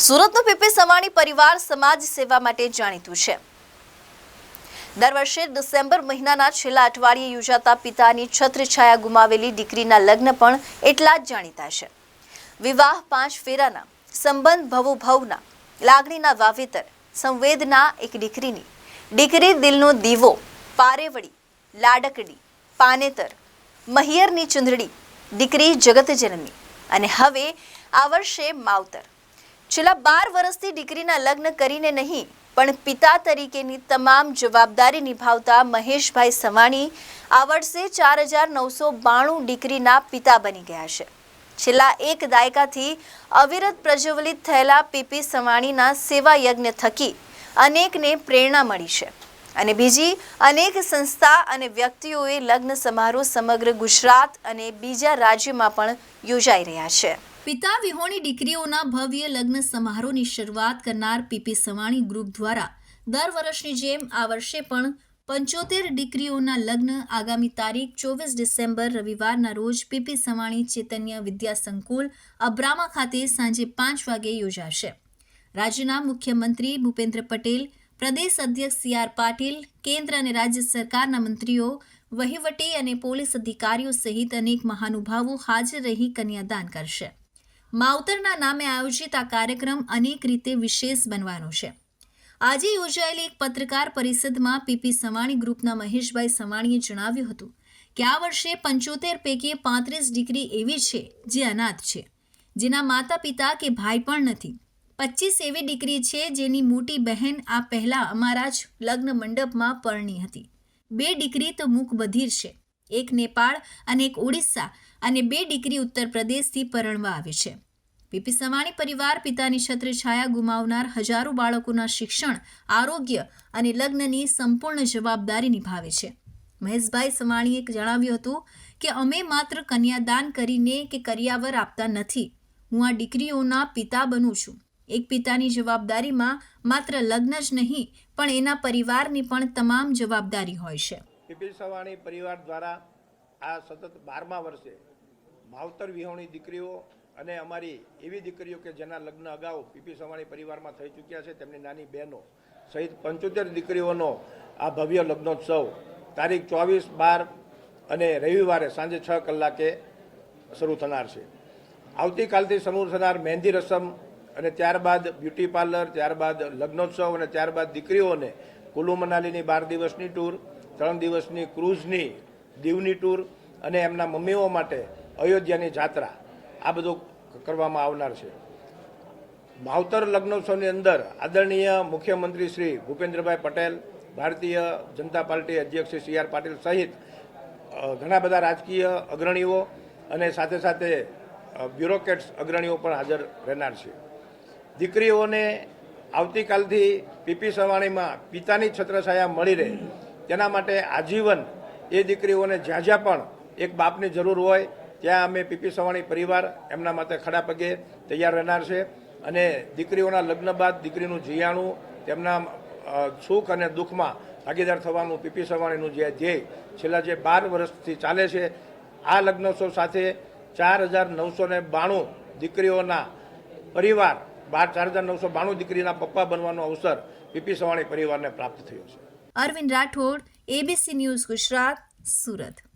સુરતનું પીપી સવાણી પરિવાર સમાજ સેવા માટે જાણીતું છે. દર વર્ષે ડિસેમ્બર મહિનાના છેલ્લા અઠવાડિયે યોજાતા પિતાની છત્રછાયા ગુમાવેલી દીકરીના લગ્ન પણ એટલા જ જાણીતા છે. વિવાહ પાંચ ફેરાના, સંબંધ ભવો ભવના લાગણીના વાવેતર, સંવેદના એક દીકરીની, દીકરી દિલનો દીવો, પારેવડી, લાડકડી, પાનેતર, મહિયરની ચુંદડી, દીકરી જગતજનની અને હવે આ વર્ષે માવતર. છેલ્લા બાર વર્ષથી દીકરીના લગ્ન કરીને નહીં, પણ પિતા તરીકેની તમામ જવાબદારી નિભાવતા મહેશભાઈ સવાણી આ વર્ષે ચાર હજાર નવસો બાણું દીકરીના પિતા બની ગયા છે. છેલ્લા એક દાયકાથી અવિરત પ્રજ્વલિત થયેલા પીપી સવાણીના સેવા યજ્ઞ થકી અનેકને પ્રેરણા મળી છે. અને બીજી અનેક સંસ્થા અને વ્યક્તિઓએ લગ્ન સમારોહ સમગ્ર ગુજરાત અને બીજા રાજ્યમાં પણ યોજાઈ રહ્યા છે. પિતા વિહોણી દીકરીઓના ભવ્ય લગ્ન સમારોહની શરૂઆત કરનાર પીપી સવાણી ગ્રુપ દ્વારા દર વર્ષની જેમ આ વર્ષે પણ પંચોતેર દીકરીઓના લગ્ન આગામી તારીખ ચોવીસ ડિસેમ્બર રવિવારના રોજ પીપી સવાણી ચૈતન્ય વિદ્યા સંકુલ અબ્રામા ખાતે સાંજે પાંચ વાગે યોજાશે. રાજ્યના મુખ્યમંત્રી ભૂપેન્દ્ર પટેલ, પ્રદેશ અધ્યક્ષ સી આર પાટીલ, કેન્દ્ર અને રાજ્ય સરકારના મંત્રીઓ, વહીવટી અને પોલીસ અધિકારીઓ સહિત અનેક મહાનુભાવો હાજર રહી કન્યાદાન કરશે. માવતરના નામે આયોજિત આ કાર્યક્રમ અનેક રીતે વિશેષ બનવાનો છે. આજે યોજાયેલી એક પત્રકાર પરિષદમાં પીપી સવાણી ગ્રુપના મહેશભાઈ સવાણીએ જણાવ્યું હતું કે આ વર્ષે પંચોતેર પૈકી પાંત્રીસ ડિગ્રી એવી છે જે અનાથ છે. જેના માતા પિતા કે ભાઈ પણ નથી. પચીસ એવી દીકરી છે જેની મોટી બહેન આ પહેલા અમારા જ લગ્ન મંડપમાં પરણી હતી. બે દીકરી તો મૂક બધીર છે. એક નેપાળ અને એક ઓડિશા અને બે ડિગ્રી ઉત્તર પ્રદેશથી પરણવા આવી છે. પીપી સવાણી પરિવાર પિતાની છત્રછાયા ગુમાવનાર હજારો બાળકોના શિક્ષણ, આરોગ્ય અને લગ્નની સંપૂર્ણ જવાબદારી નિભાવે છે. મહેશભાઈ સવાણીએ જણાવ્યું હતું કે, અમે માત્ર કન્યાદાન કરીને કે કરિયાવર આપતા નથી. હું આ દીકરીઓના પિતા બનું છું. એક પિતાની જવાબદારીમાં માત્ર લગ્ન જ નહીં, પણ એના પરિવારની પણ તમામ જવાબદારી હોય છે. પીપી સવાણી પરિવાર દ્વારા આ સતત બારમા વર્ષે માવતર વિહોણી દીકરીઓ અને અમારી એવી દીકરીઓ કે જેના લગ્ન અગાઉ પીપી સવાણી પરિવારમાં થઈ ચૂક્યા છે, તેમની નાની બહેનો સહિત પંચોતેર દીકરીઓનો આ ભવ્ય લગ્નોત્સવ તારીખ ચોવીસ બાર અને રવિવારે સાંજે છ કલાકે શરૂ થનાર છે. આવતીકાલથી શરૂ થનાર મહેંદી રસમ અને ત્યારબાદ બ્યુટી પાર્લર, ત્યારબાદ લગ્નોત્સવ અને ત્યારબાદ દીકરીઓને કુલુ મનાલીની બાર દિવસની ટૂર, ત્રણ દિવસની ક્રૂઝની દીવની ટૂર અને એમના મમ્મીઓ માટે અયોધ્યાની જાત્રા, આ બધું કરવામાં આવનાર છે. માવતર લગ્નોત્સવની અંદર આદરણીય મુખ્યમંત્રી શ્રી ભૂપેન્દ્રભાઈ પટેલ, ભારતીય જનતા પાર્ટી અધ્યક્ષ શ્રી સી આર પાટીલ સહિત ઘણા બધા રાજકીય અગ્રણીઓ અને સાથે સાથે બ્યુરોક્રેટ્સ અગ્રણીઓ પણ હાજર રહેનાર છે. દીકરીઓને આવતીકાલથી પીપી સવાણીમાં પિતાની છત્રછાયા મળી રહે, તેના માટે આજીવન એ દીકરીઓને જ્યાં જ્યાં પણ એક બાપની જરૂર હોય ત્યાં અમે પીપી સવાણી પરિવાર એમના માટે ખડા પગે તૈયાર રહેનાર છે. અને દીકરીઓના લગ્ન બાદ દીકરીનું જીયાણું, તેમના સુખ અને દુઃખમાં ભાગીદાર થવાનું પીપી સવાણીનું જે ધ્યેય છેલ્લા જે બાર વર્ષથી ચાલે છે, આ લગ્નોત્સવ સાથે ચાર હજાર નવસો ને બાણું દીકરીઓના પરિવાર, બાર, ચાર હજાર નવસો બાણું દીકરીના પપ્પા બનવાનો અવસર પીપી સવાણી પરિવારને પ્રાપ્ત થયો છે. Arvind Rathod ABC news Gujarat, Surat.